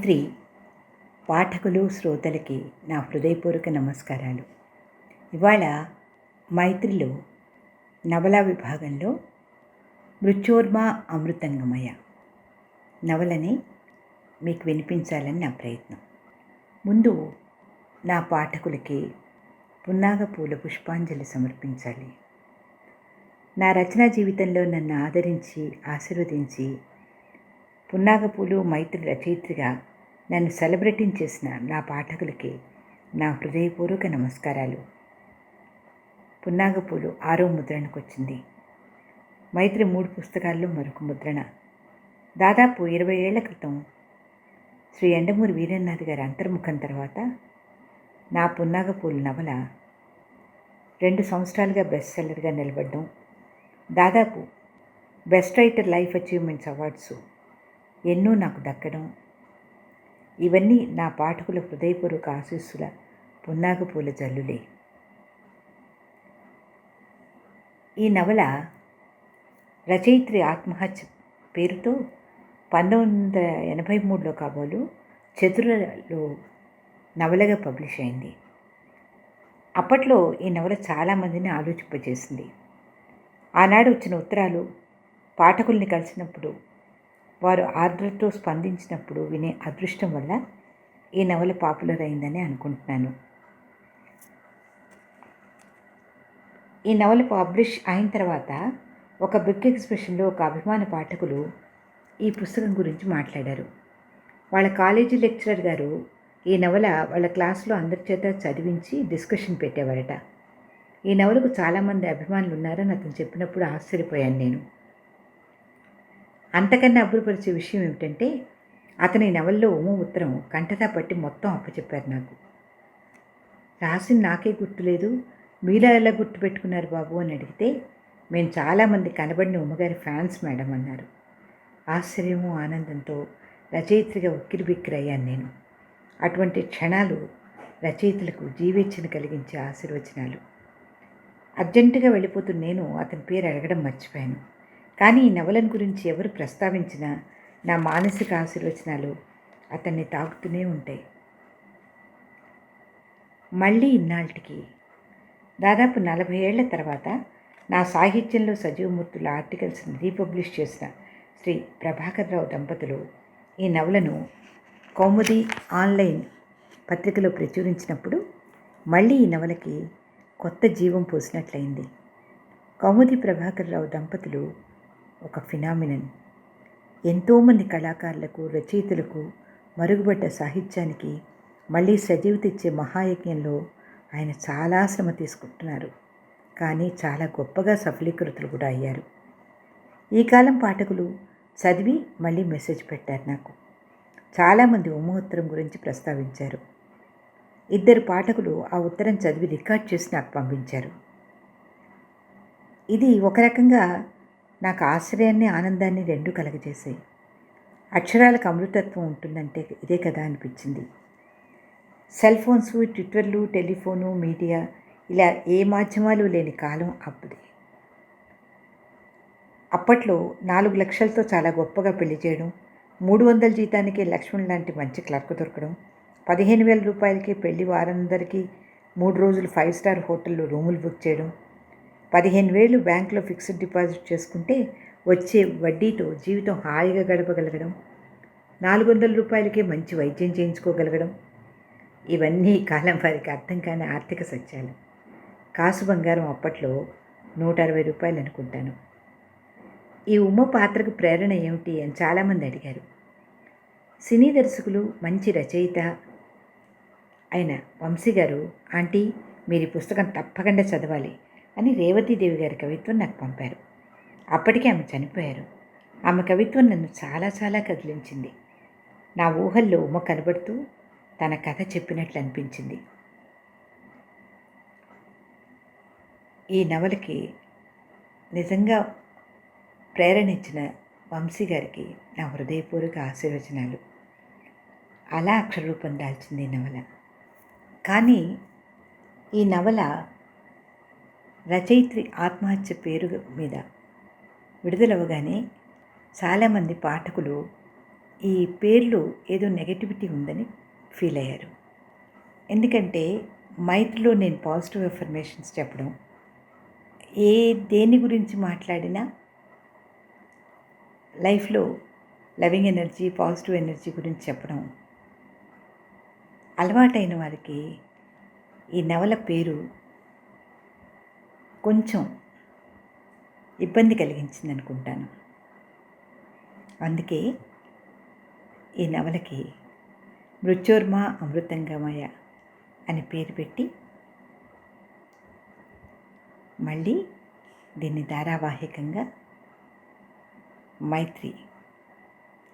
గాయత్రి పాఠకులు శ్రోతలకి నా హృదయపూర్వక నమస్కారాలు. ఇవాళ మైత్రిలో నవల విభాగంలో మృత్యోర్మ అమృతంగమయ నవలని మీకు వినిపించాలని నా ప్రయత్నం. ముందు నా పాఠకులకి పున్నాగ పూల పుష్పాంజలి సమర్పించాలి. నా రచనా జీవితంలో నన్ను ఆదరించి ఆశీర్వదించి పున్నాగపూలు మైత్రి రచయిత్రిగా నన్ను సెలబ్రేటింగ్ చేసిన నా పాఠకులకి నా హృదయపూర్వక నమస్కారాలు. పున్నాగపూలు ఆరో ముద్రణకు వచ్చింది. మైత్రి మూడు పుస్తకాల్లో మరొక ముద్రణ. దాదాపు ఇరవై ఏళ్ళ క్రితం శ్రీ ఎండమూరి వీరన్నాథ్ గారి అంతర్ముఖం తర్వాత నా పున్నాగపూలు నవల రెండు సంవత్సరాలుగా బెస్ట్ సెల్లర్గా నిలబడడం దాదాపు best writer life achievements awards ఎన్నో నాకు దక్కడం ఇవన్నీ నా పాఠకుల హృదయపూర్వక ఆశీస్సుల పున్నాగపూల జల్లులే. ఈ నవల రచయిత్రి ఆత్మహత్య పేరుతో పంతొమ్మిది వందల ఎనభై మూడులో కాబోలు చతురలో నవలగా పబ్లిష్ అయింది. అప్పట్లో ఈ నవల చాలామందిని ఆలోచింపజేసింది. ఆనాడు వచ్చిన ఉత్తరాలు పాఠకుల్ని కలిసినప్పుడు వారు ఆర్డర్తో స్పందించినప్పుడు వినే అదృష్టం వల్ల ఈ నవల పాపులర్ అయిందని అనుకుంటున్నాను. ఈ నవల పబ్లిష్ అయిన తర్వాత ఒక బుక్ ఎగ్జిబిషన్లో ఒక అభిమాన పాఠకులు ఈ పుస్తకం గురించి మాట్లాడారు. వాళ్ళ కాలేజీ లెక్చరర్ గారు ఈ నవల వాళ్ళ క్లాస్లో అందరి చేత చదివించి డిస్కషన్ పెట్టేవారట. ఈ నవలకు చాలామంది అభిమానులు ఉన్నారని అతను చెప్పినప్పుడు ఆశ్చర్యపోయాను నేను. అంతకన్నా అబ్బురపరిచే విషయం ఏమిటంటే అతని నవల్లో ఉమ ఉత్తరం కంటతా పట్టి మొత్తం అప్పచెప్పారు నాకు. రాసి నాకే గుర్తులేదు. మీలా ఎలా గుర్తు పెట్టుకున్నారు బాబు అని అడిగితే మేము చాలామంది కనబడిన ఉమ్మగారి ఫ్యాన్స్ మేడం అన్నారు. ఆశ్చర్యము ఆనందంతో రచయిత్రిగా ఉక్కిరి బిక్కిరయ్యాను నేను. అటువంటి క్షణాలు రచయితలకు జీవేచ్ఛను కలిగించే ఆశీర్వచనాలు. అర్జెంటుగా వెళ్ళిపోతున్న నేను అతని పేరు అడగడం మర్చిపోయాను. కానీ ఈ నవలను గురించి ఎవరు ప్రస్తావించినా నా మానసిక ఆశీర్వచనాలు అతన్ని తాకుతూనే ఉంటాయి. మళ్ళీ ఇన్నాళ్ళకి దాదాపు నలభై ఏళ్ళ తర్వాత నా సాహిత్యంలో సజీవమూర్తుల ఆర్టికల్స్ని రీపబ్లిష్ చేసిన శ్రీ ప్రభాకర్రావు దంపతులు ఈ నవలను కౌముది ఆన్లైన్ పత్రికలో ప్రచురించినప్పుడు మళ్ళీ ఈ నవలకి కొత్త జీవం పోసినట్లయింది. కౌముది ప్రభాకర్రావు దంపతులు ఒక ఫినామినన్. ఎంతోమంది కళాకారులకు రచయితలకు మరుగుపడ్డ సాహిత్యానికి మళ్ళీ సజీవ తెచ్చే మహాయజ్ఞంలో ఆయన చాలా శ్రమ తీసుకుంటున్నారు. కానీ చాలా గొప్పగా సఫలీకృతులు కూడా అయ్యారు. ఈ కాలం పాఠకులు చదివి మళ్ళీ మెసేజ్ పెట్టారు నాకు. చాలామంది ఉమోత్తరం గురించి ప్రస్తావించారు. ఇద్దరు పాఠకులు ఆ ఉత్తరం చదివి రికార్డ్ చేసి నాకు పంపించారు. ఇది ఒక రకంగా నాకు ఆశ్రయాన్ని ఆనందాన్ని రెండు కలగజేశాయి. అక్షరాలకు అమృతత్వం ఉంటుందంటే ఇదే కదా అనిపించింది. సెల్ ఫోన్స్ ట్విట్టర్లు టెలిఫోను మీడియా ఇలా ఏ మాధ్యమాలు లేని కాలం అప్పుది అప్పట్లో నాలుగు లక్షలతో చాలా గొప్పగా పెళ్ళి చేయడం మూడు వందల జీతానికి లక్ష్మణ్ లాంటి మంచి క్లర్క్ దొరకడం పదిహేను వేల రూపాయలకి పెళ్ళి వారందరికీ మూడు రోజులు ఫైవ్ స్టార్ హోటల్లో రూములు బుక్ చేయడం పదిహేను వేలు బ్యాంకులో ఫిక్స్డ్ డిపాజిట్ చేసుకుంటే వచ్చే వడ్డీతో జీవితం హాయిగా గడపగలగడం నాలుగు వందల రూపాయలకే మంచి వైద్యం చేయించుకోగలగడం ఇవన్నీ కాలం వారికి అర్థం కాని ఆర్థిక సత్యాలు. కాసు బంగారం అప్పట్లో నూట అరవై రూపాయలు అనుకుంటాను. ఈ ఉమ్మ పాత్రకు ప్రేరణ ఏమిటి అని చాలామంది అడిగారు. సినీ దర్శకులు మంచి రచయిత అయిన వంశీ గారు ఆంటీ మీరు ఈ పుస్తకం తప్పకుండా చదవాలి. అని రేవతీదేవి గారి కవిత్వం నాకు పంపారు. అప్పటికే ఆమె చనిపోయారు. ఆమె కవిత్వం నన్ను చాలా చాలా కదిలించింది. నా ఊహల్లో ఉమ్మ కనబడుతూ తన కథ చెప్పినట్లు అనిపించింది. ఈ నవలకి నిజంగా ప్రేరణ ఇచ్చిన వంశీ గారికి నా హృదయపూర్వక ఆశీర్వచనాలు. అలా అక్షరరూపం దాల్చింది ఈ నవల. కానీ ఈ నవల రచయిత్రి ఆత్మహత్య పేరు మీద విడుదలవగానే చాలామంది పాఠకులు ఈ పేర్లు ఏదో నెగటివిటీ ఉందని ఫీల్ అయ్యారు. ఎందుకంటే మైత్రిలో నేను పాజిటివ్ ఇన్ఫర్మేషన్స్ చెప్పడం ఏ దేని గురించి మాట్లాడినా లైఫ్లో లవింగ్ ఎనర్జీ పాజిటివ్ ఎనర్జీ గురించి చెప్పడం అలవాటైన వారికి ఈ నవల పేరు కొంచెం ఇబ్బంది కలిగించింది అనుకుంటాను అందుకే ఈ నవలకి మృత్యోర్మ అమృతంగమయ అని పేరు పెట్టి మళ్ళీ దీన్ని ధారావాహికంగా మైత్రి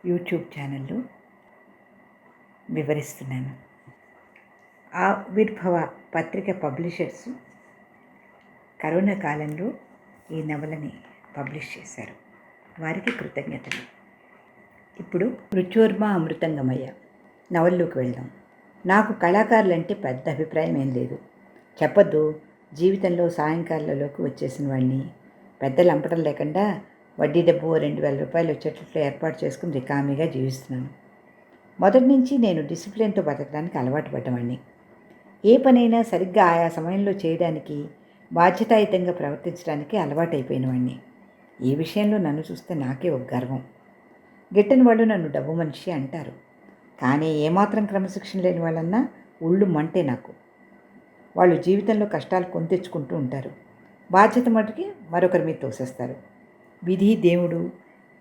యూట్యూబ్ ఛానల్లో వివరిస్తున్నాను. ఆవిర్భవ పత్రిక పబ్లిషర్స్ కరోనా కాలంలో ఈ నవలని పబ్లిష్ చేశారు. వారికి కృతజ్ఞతలు. ఇప్పుడు మృత్యోర్మ అమృతంగమయ్య నవల్లోకి వెళ్దాం. నాకు కళాకారులంటే పెద్ద అభిప్రాయం ఏం లేదు. చెప్పొద్దు జీవితంలో సాయంకాలంలోకి వచ్చేసిన వాడిని పెద్ద లంపటం లేకుండా వడ్డీ డబ్బు రెండు వేల రూపాయలు వచ్చేటట్లు ఏర్పాటు చేసుకుని రికామీగా జీవిస్తున్నాను. మొదటి నుంచి నేను డిసిప్లిన్తో బతకడానికి అలవాటు పడ్డవాడిని. ఏ పనైనా సరిగ్గా ఆయా సమయంలో చేయడానికి బాధ్యతాయుతంగా ప్రవర్తించడానికి అలవాటైపోయినవాణ్ణి. ఈ విషయంలో నన్ను చూస్తే నాకే ఒక గర్వం. గిట్టని వాళ్ళు నన్ను డబ్బు మనిషి అంటారు. కానీ ఏమాత్రం క్రమశిక్షణ లేని వాళ్ళన్నా ఉళ్ళు మంటే నాకు. వాళ్ళు జీవితంలో కష్టాలు కొని తెచ్చుకుంటూ ఉంటారు. బాధ్యత మటుకి మరొకరి మీద తోసేస్తారు. విధి దేవుడు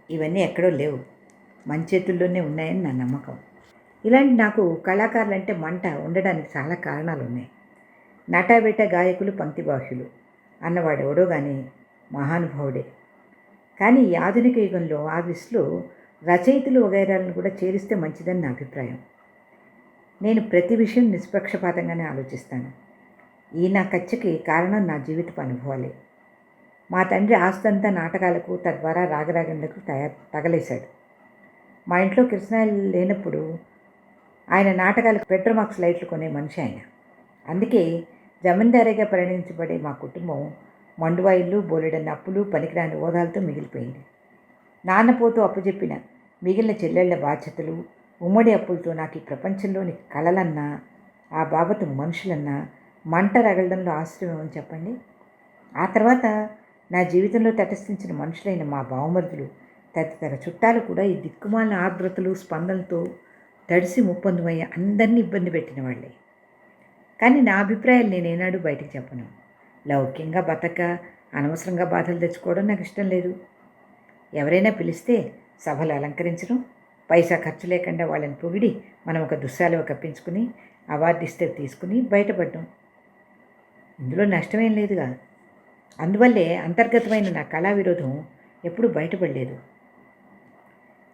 ఇవన్నీ ఎక్కడో లేవు. మన చేతుల్లోనే ఉన్నాయని నా నమ్మకం. ఇలాంటి నాకు కళాకారులంటే మంట ఉండడానికి చాలా కారణాలు ఉన్నాయి నటాబేట గాయకులు పంక్తి అన్నవాడెవడో అన్నవాడు కానీ మహానుభావుడే. కానీ ఈ ఆధునిక యుగంలో ఆ లిస్టులో రచయితలు వగైరాలను కూడా చేరిస్తే మంచిదని నా అభిప్రాయం. నేను ప్రతి విషయం నిష్పక్షపాతంగానే ఆలోచిస్తాను. ఈ నా కచ్చకి కారణం నా జీవితపు అనుభవాలే. మా తండ్రి ఆస్తంతా నాటకాలకు తద్వారా రాగరాగంలకు తయారు తగలేశాడు. మా ఇంట్లో కృష్ణాయిలు లేనప్పుడు ఆయన నాటకాలకు పెట్రోమాక్స్ లైట్లు కొనే మనిషి ఆయన. అందుకే జమీందారీగా పరిగణించబడే మా కుటుంబం మండువాయిల్లు బోలెడన్న అప్పులు పనికిరాని ఓదాలతో మిగిలిపోయింది. నాన్నపోతూ అప్పుచెప్పిన మిగిలిన చెల్లెళ్ళ బాధ్యతలు ఉమ్మడి అప్పులతో నాకు ఈ ప్రపంచంలోని కళలన్నా ఆ బాబతు మనుషులన్నా మంట రగలడంలో ఆశ్రయం అని చెప్పండి? ఆ తర్వాత నా జీవితంలో తటస్థించిన మనుషులైన మా బావమరుదులు తదితర చుట్టాలు కూడా ఈ దిక్కుమాలిన ఆర్ద్రతలు స్పందనలతో తడిసి ముప్పందుమయ్య అందరినీ ఇబ్బంది పెట్టిన వాళ్ళే. కానీ నా అభిప్రాయాలు నేనేనాడు బయటకు చెప్పను. లౌక్యంగా బతక అనవసరంగా బాధలు తెచ్చుకోవడం నాకు ఇష్టం లేదు. ఎవరైనా పిలిస్తే సభలు అలంకరించడం పైసా ఖర్చు లేకుండా వాళ్ళని పొగిడి మనం ఒక దుస్సాలు కప్పించుకుని అవార్డు ఇస్తే తీసుకుని బయటపడ్డం. ఇందులో నష్టమేం లేదుగా. అందువల్లే అంతర్గతమైన నా కళా విరోధం ఎప్పుడూ బయటపడలేదు.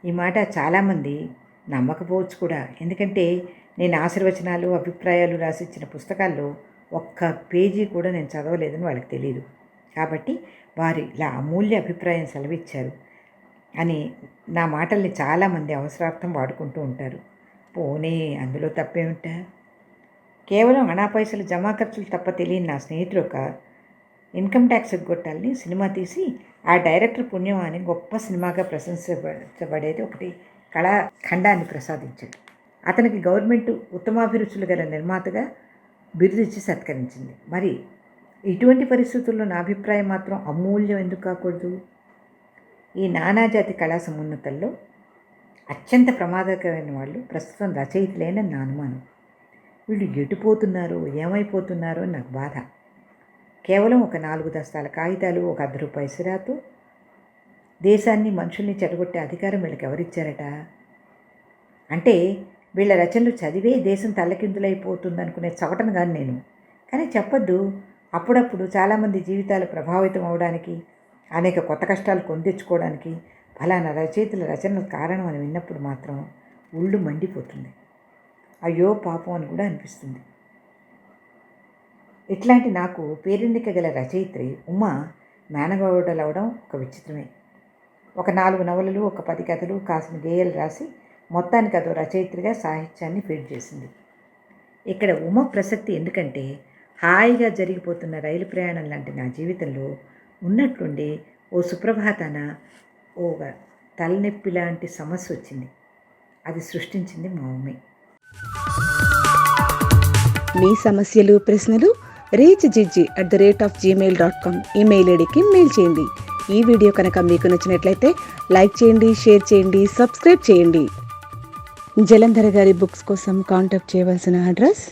ఈ మాట చాలామంది నమ్మకపోవచ్చు కూడా. ఎందుకంటే నేను ఆశీర్వచనాలు అభిప్రాయాలు రాసిచ్చిన పుస్తకాల్లో ఒక్క పేజీ కూడా నేను చదవలేదని వాళ్ళకి తెలియదు కాబట్టి వారి ఇలా అమూల్య అభిప్రాయం సెలవిచ్చారు అని నా మాటల్ని చాలామంది అవసరార్థం వాడుకుంటూ ఉంటారు. పోనీ అందులో తప్పేమిటా? కేవలం అనా పైసలు జమా ఖర్చులు తప్ప తెలియని నా స్నేహితుడు ఒక ఇన్కమ్ ట్యాక్స్ ఎగ్గొట్టాలని సినిమా తీసి ఆ డైరెక్టర్ పుణ్యం అని గొప్ప సినిమాగా ప్రశంసించబడేది ఒకటి. కళాఖండాన్ని ప్రసాదించాడు. అతనికి గవర్నమెంట్ ఉత్తమాభిరుచులు గల నిర్మాతగా బిరుదిచ్చి సత్కరించింది. మరి ఇటువంటి పరిస్థితుల్లో నా అభిప్రాయం మాత్రం అమూల్యం ఎందుకు కాకూడదు? ఈ నానాజాతి కళా సమున్నతల్లో అత్యంత ప్రమాదకరమైన వాళ్ళు ప్రస్తుతం రచయితలైన నా అనుమానం. వీళ్ళు ఎటుపోతున్నారో ఏమైపోతున్నారో నాకు బాధ. కేవలం ఒక నాలుగు దస్తాల కాగితాలు ఒక అర్ధ రూపాయి సిరాతో దేశాన్ని మనుషుల్ని చెడగొట్టే అధికారం వీళ్ళకి ఎవరిచ్చారట? అంటే వీళ్ళ రచనలు చదివే దేశం తల్లకిందులైపోతుందనుకునే చవటను కానీ నేను. కానీ చెప్పొద్దు అప్పుడప్పుడు చాలామంది జీవితాలు ప్రభావితం అవడానికి అనేక కొత్త కష్టాలు కొందెచ్చుకోవడానికి ఫలానా రచయితల రచనలు కారణం అని విన్నప్పుడు మాత్రం ఉళ్ళు మండిపోతుంది. అయ్యో పాపం అని కూడా అనిపిస్తుంది. ఇట్లాంటి నాకు పేరెన్నిక గల రచయిత్రి ఉమా మేనగౌడలవడం ఒక విచిత్రమే. ఒక నాలుగు నవలలు ఒక పది కథలు కాసిన గేయాలు రాసి మొత్తానికి అదో రచయిత్రిగా సాహిత్యాన్ని ఫీడ్ చేసింది. ఇక్కడ ఉమ ప్రసక్తి ఎందుకంటే హాయిగా జరిగిపోతున్న రైలు ప్రయాణం లాంటి నా జీవితంలో ఉన్నట్లుండి ఓ సుప్రభాతాన ఓ తలనొప్పి లాంటి సమస్య వచ్చింది. అది సృష్టించింది మా ఉమ్మే మీ సమస్యలు ప్రశ్నలు reach జిజ్జి at the rate of Gmail dot com email ఐడికి మెయిల్ చేయండి. ఈ వీడియో కనుక మీకు నచ్చినట్లయితే లైక్ చేయండి షేర్ చేయండి సబ్స్క్రైబ్ చేయండి. జలంధర్ గారి బుక్స్ కోసం కాంటాక్ట్ చేయవలసిన అడ్రస్?